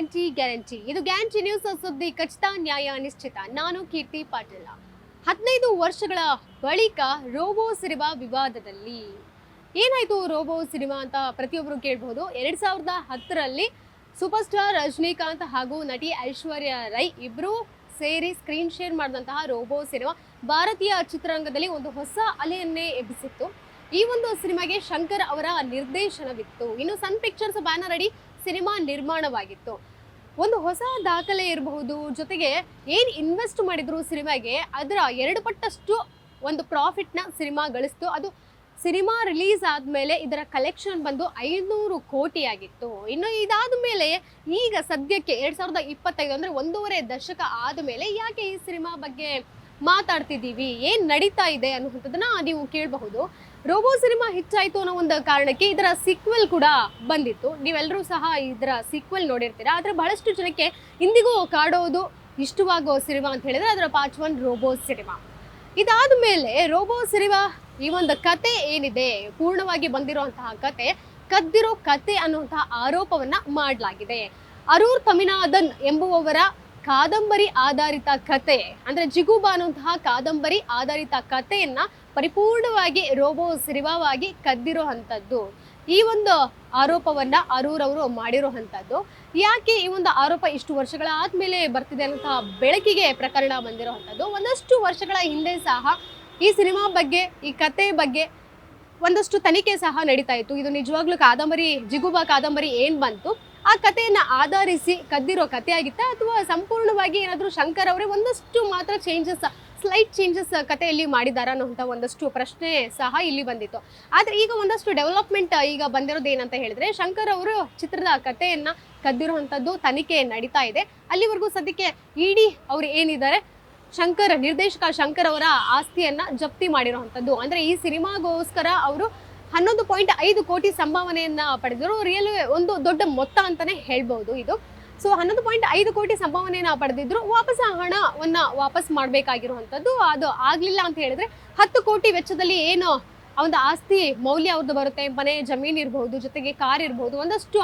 Guarantee guarantee. ಇದು guarantee news ಸುದ್ದಿ. ಖಚಿತ ನ್ಯಾಯ ನಿಶ್ಚಿತ. ನಾನು ಕೀರ್ತಿ ಪಾಟೀಲ. ಹದಿನೈದು ವರ್ಷಗಳ ಬಳಿಕ ರೋಬೋ ಸಿನಿಮಾ ವಿವಾದದಲ್ಲಿ. ಏನಾಯ್ತು ರೋಬೋ ಸಿನಿಮಾ ಅಂತ ಪ್ರತಿಯೊಬ್ಬರು ಕೇಳಬಹುದು ಎರಡ್ ಸಾವಿರದ ಹತ್ತರಲ್ಲಿ ಸೂಪರ್ ಸ್ಟಾರ್ ರಜನಿಕಾಂತ್ ಹಾಗೂ ನಟಿ ಐಶ್ವರ್ಯ ರೈ ಇಬ್ಬರು ಸೇರಿ ಸ್ಕ್ರೀನ್ ಶೇರ್ ಮಾಡಿದಂತಹ ರೋಬೋ ಸಿನಿಮಾ ಭಾರತೀಯ ಚಿತ್ರರಂಗದಲ್ಲಿ ಒಂದು ಹೊಸ ಅಲೆಯನ್ನೇ ಎಬ್ಬಿಸಿತ್ತು. ಈ ಒಂದು ಸಿನಿಮಾಗೆ ಶಂಕರ್ ಅವರ ನಿರ್ದೇಶನವಿತ್ತು. ಇನ್ನು ಸನ್ ಪಿಕ್ಚರ್ಸ್ ಬ್ಯಾನರ್ ಅಡಿ ಸಿನಿಮಾ ನಿರ್ಮಾಣವಾಗಿತ್ತು. ಒಂದು ಹೊಸ ದಾಖಲೆ ಇರಬಹುದು. ಜೊತೆಗೆ ಏನ್ ಇನ್ವೆಸ್ಟ್ ಮಾಡಿದ್ರು ಸಿನಿಮಾಗೆ, ಅದರ ಎರಡು ಪಟ್ಟಷ್ಟು ಒಂದು ಪ್ರಾಫಿಟ್ನ ಸಿನಿಮಾ ಗಳಿಸ್ತು. ಅದು ಸಿನಿಮಾ ರಿಲೀಸ್ ಆದಮೇಲೆ ಇದರ ಕಲೆಕ್ಷನ್ ಬಂದು ಐನೂರು ಕೋಟಿ ಆಗಿತ್ತು ಇನ್ನು ಇದಾದ ಮೇಲೆ ಈಗ ಸದ್ಯಕ್ಕೆ ಎರಡ್ ಸಾವಿರದ ಇಪ್ಪತ್ತೈದು ಅಂದ್ರೆ ಒಂದೂವರೆ ದಶಕ ಆದ ಮೇಲೆ ಯಾಕೆ ಈ ಸಿನಿಮಾ ಬಗ್ಗೆ ಮಾತಾಡ್ತಿದ್ದೀವಿ, ಏನು ನಡೀತಾ ಇದೆ ಅನ್ನುವಂಥದ್ದನ್ನ ನೀವು ಕೇಳಬಹುದು. ರೋಬೋ ಸಿನಿಮಾ ಹಿಟ್ಟಾಯಿತು ಅನ್ನೋ ಒಂದು ಕಾರಣಕ್ಕೆ ಇದರ ಸಿಕ್ವೆಲ್ ಕೂಡ ಬಂದಿತ್ತು. ನೀವೆಲ್ಲರೂ ಸಹ ಇದರ ಸಿಕ್ವೆಲ್ ನೋಡಿರ್ತೀರಾ? ಆದರೆ ಬಹಳಷ್ಟು ಜನಕ್ಕೆ ಇಂದಿಗೂ ಕಾಡೋದು ಇಷ್ಟವಾಗೋ ಸಿನಿಮಾ ಅಂತ ಹೇಳಿದ್ರೆ ಅದರ ಪಾರ್ಟ್ ಒನ್ ರೋಬೋ ಸಿನಿಮಾ. ಇದಾದ ಮೇಲೆ ರೋಬೋ ಸಿನಿಮಾ ಈ ಒಂದು ಕತೆ ಏನಿದೆ, ಪೂರ್ಣವಾಗಿ ಬಂದಿರುವಂತಹ ಕತೆ, ಕದ್ದಿರೋ ಕತೆ ಅನ್ನುವಂತಹ ಆರೋಪವನ್ನ ಮಾಡಲಾಗಿದೆ. ಅರೂರ್ ತಮಿನಾದನ್ ಎಂಬುವವರ ಕಾದಂಬರಿ ಆಧಾರಿತ ಕತೆ, ಅಂದ್ರೆ ಜಿಗುಬಾ ಅನ್ನುವಂತಹ ಕಾದಂಬರಿ ಆಧಾರಿತ ಕಥೆಯನ್ನ ಪರಿಪೂರ್ಣವಾಗಿ ರೋಬೋ ಸಿರಿವಾವಾಗಿ ಕದ್ದಿರೋ ಅಂಥದ್ದು. ಈ ಒಂದು ಆರೋಪವನ್ನ ಅರೂರ್ ಅವರು ಮಾಡಿರುವಂಥದ್ದು ಯಾಕೆ ಈ ಒಂದು ಆರೋಪ ಇಷ್ಟು ವರ್ಷಗಳ ಆದ್ಮೇಲೆ ಬರ್ತಿದೆ ಅನ್ನುವಂತಹ ಬೆಳಕಿಗೆ ಪ್ರಕರಣ ಬಂದಿರುವಂಥದ್ದು ಒಂದಷ್ಟು ವರ್ಷಗಳ ಹಿಂದೆ ಸಹ ಈ ಸಿನಿಮಾ ಬಗ್ಗೆ, ಈ ಕತೆ ಬಗ್ಗೆ ಒಂದಷ್ಟು ತನಿಖೆ ಸಹ ನಡೀತಾ ಇತ್ತು. ಇದು ನಿಜವಾಗ್ಲೂ ಕಾದಂಬರಿ, ಜಿಗುಬಾ ಕಾದಂಬರಿ ಏನ್ ಬಂತು? ಆ ಕಥೆಯನ್ನ ಆಧರಿಸಿ ಕದ್ದಿರೋ ಕಥೆ ಆಗಿತ್ತಾ? ಅಥವಾ ಸಂಪೂರ್ಣವಾಗಿ ಏನಾದರೂ ಶಂಕರ್ ಅವರೇ ಒಂದಷ್ಟು ಮಾತ್ರ ಚೇಂಜಸ್ ಸ್ಲೈಟ್ ಚೇಂಜಸ್ ಕಥೆಯಲ್ಲಿ ಮಾಡಿದಾರ ಅನ್ನೋಂಥ ಒಂದಷ್ಟು ಪ್ರಶ್ನೆ ಸಹ ಇಲ್ಲಿ ಬಂದಿತ್ತು. ಆದರೆ ಈಗ ಒಂದಷ್ಟು ಡೆವಲಪ್ಮೆಂಟ್ ಈಗ ಬಂದಿರೋದು ಏನಂತ ಹೇಳಿದ್ರೆ, ಶಂಕರ್ ಅವರು ಚಿತ್ರದ ಕಥೆಯನ್ನ ಕದ್ದಿರುವಂಥದ್ದು ತನಿಖೆ ನಡೀತಾ ಇದೆ. ಅಲ್ಲಿವರೆಗೂ ಸದ್ಯಕ್ಕೆ ಇಡಿ ಅವ್ರು ಏನಿದ್ದಾರೆ, ಶಂಕರ್ ನಿರ್ದೇಶಕ ಶಂಕರ್ ಅವರ ಆಸ್ತಿಯನ್ನ ಜಪ್ತಿ ಮಾಡಿರುವಂಥದ್ದು. ಅಂದ್ರೆ ಈ ಸಿನಿಮಾಗೋಸ್ಕರ ಅವರು ಹನ್ನೊಂದು ಪಾಯಿಂಟ್ ಐದು ಕೋಟಿ ಸಂಭಾವನೆಯನ್ನ ಪಡೆದರು ರಿಯಲ್ ಒಂದು ದೊಡ್ಡ ಮೊತ್ತ ಅಂತಾನೆ ಹೇಳ್ಬಹುದು ಇದು. ಸೊ ಹನ್ನೊಂದು ಪಾಯಿಂಟ್ ಐದು ಕೋಟಿ ಸಂಭಾವನೆಯನ್ನ ಪಡೆದಿದ್ರು. ವಾಪಸ್ ಆ ಹಣವನ್ನ ವಾಪಸ್ ಮಾಡಬೇಕಾಗಿರುವಂಥದ್ದು. ಅದು ಆಗ್ಲಿಲ್ಲ ಅಂತ ಹೇಳಿದ್ರೆ ಹತ್ತು ಕೋಟಿ ವೆಚ್ಚದಲ್ಲಿ ಏನು ಒಂದು ಆಸ್ತಿ ಮೌಲ್ಯ ಅವ್ರದ್ದು ಬರುತ್ತೆ. ಮನೆ, ಜಮೀನು ಇರಬಹುದು ಜೊತೆಗೆ ಕಾರ್ ಇರಬಹುದು ಒಂದಷ್ಟು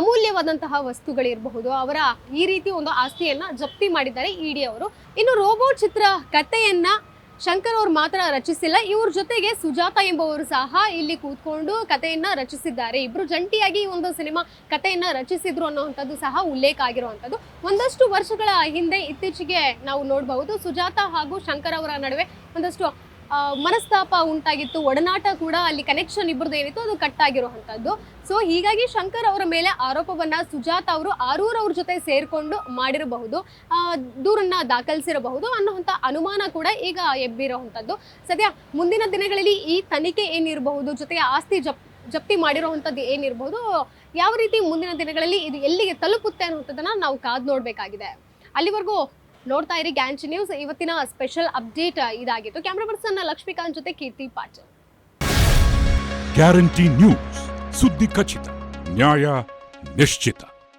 ಅಮೂಲ್ಯವಾದಂತಹ ವಸ್ತುಗಳಿರಬಹುದು. ಅವರ ಈ ರೀತಿ ಒಂದು ಆಸ್ತಿಯನ್ನ ಜಪ್ತಿ ಮಾಡಿದ್ದಾರೆ ಇಡಿ ಅವರು. ಇನ್ನು ರೋಬೋಟ್ ಚಿತ್ರ ಕಥೆಯನ್ನ ಶಂಕರ್ ಅವ್ರು ಮಾತ್ರ ರಚಿಸಿಲ್ಲ, ಇವ್ರ ಜೊತೆಗೆ ಸುಜಾತ ಎಂಬುವರು ಸಹ ಇಲ್ಲಿ ಕೂತ್ಕೊಂಡು ಕಥೆಯನ್ನ ರಚಿಸಿದ್ದಾರೆ. ಇಬ್ರು ಜಂಟಿಯಾಗಿ ಈ ಒಂದು ಸಿನಿಮಾ ಕಥೆಯನ್ನ ರಚಿಸಿದ್ರು ಅನ್ನುವಂಥದ್ದು ಸಹ ಉಲ್ಲೇಖ ಆಗಿರುವಂಥದ್ದು. ಒಂದಷ್ಟು ವರ್ಷಗಳ ಹಿಂದೆ ಇತ್ತೀಚೆಗೆ ನಾವು ನೋಡಬಹುದು, ಸುಜಾತ ಹಾಗೂ ಶಂಕರ್ ಅವರ ನಡುವೆ ಒಂದಷ್ಟು ಮನಸ್ತಾಪ ಉಂಟಾಗಿತ್ತು, ಒಡನಾಟ ಕೂಡ ಅಲ್ಲಿ ಕನೆಕ್ಷನ್ ಇಬ್ಬರದ್ದು ಏನಿತ್ತು ಅದು ಕಟ್ ಆಗಿರುವಂಥದ್ದು. ಸೊ ಹೀಗಾಗಿ ಶಂಕರ್ ಅವರ ಮೇಲೆ ಆರೋಪವನ್ನ ಸುಜಾತ ಅವರು ಆರೂರ್ ಅವ್ರ ಜೊತೆ ಸೇರ್ಕೊಂಡು ಮಾಡಿರಬಹುದು ದೂರನ್ನ ದಾಖಲಿಸಿರಬಹುದು ಅನ್ನುವಂಥ ಅನುಮಾನ ಕೂಡ ಈಗ ಎಬ್ಬಿರೋವಂಥದ್ದು. ಸದ್ಯ ಮುಂದಿನ ದಿನಗಳಲ್ಲಿ ಈ ತನಿಖೆ ಏನಿರಬಹುದು, ಜೊತೆಗೆ ಆಸ್ತಿ ಜಪ್, ಜಪ್ತಿ ಮಾಡಿರುವಂಥದ್ದು ಏನಿರಬಹುದು, ಯಾವ ರೀತಿ ಮುಂದಿನ ದಿನಗಳಲ್ಲಿ ಇದು ಎಲ್ಲಿಗೆ ತಲುಪುತ್ತೆ ಅನ್ನುವಂಥದ್ದನ್ನ ನಾವು ಕಾದು ನೋಡಬೇಕಾಗಿದೆ. ಅಲ್ಲಿವರೆಗೂ ನೋಡ್ತಾ ಇರಿ ಗ್ಯಾಂಚಿ ನ್ಯೂಸ್ ಇವತ್ತಿನ ಸ್ಪೆಷಲ್ ಅಪ್ಡೇಟ್ ಇದಾಗಿತ್ತು. ಕ್ಯಾಮ್ರಾ ಪರ್ಸನ್ ಲಕ್ಷ್ಮೀಕಾಂತ್ ಜೊತೆ ಕೀರ್ತಿ ಪಾಟೀಲ್. ಗ್ಯಾರಂಟಿ ನ್ಯೂಸ್ ಸುದ್ದಿ ಖಚಿತ, ನ್ಯಾಯ ನಿಶ್ಚಿತ.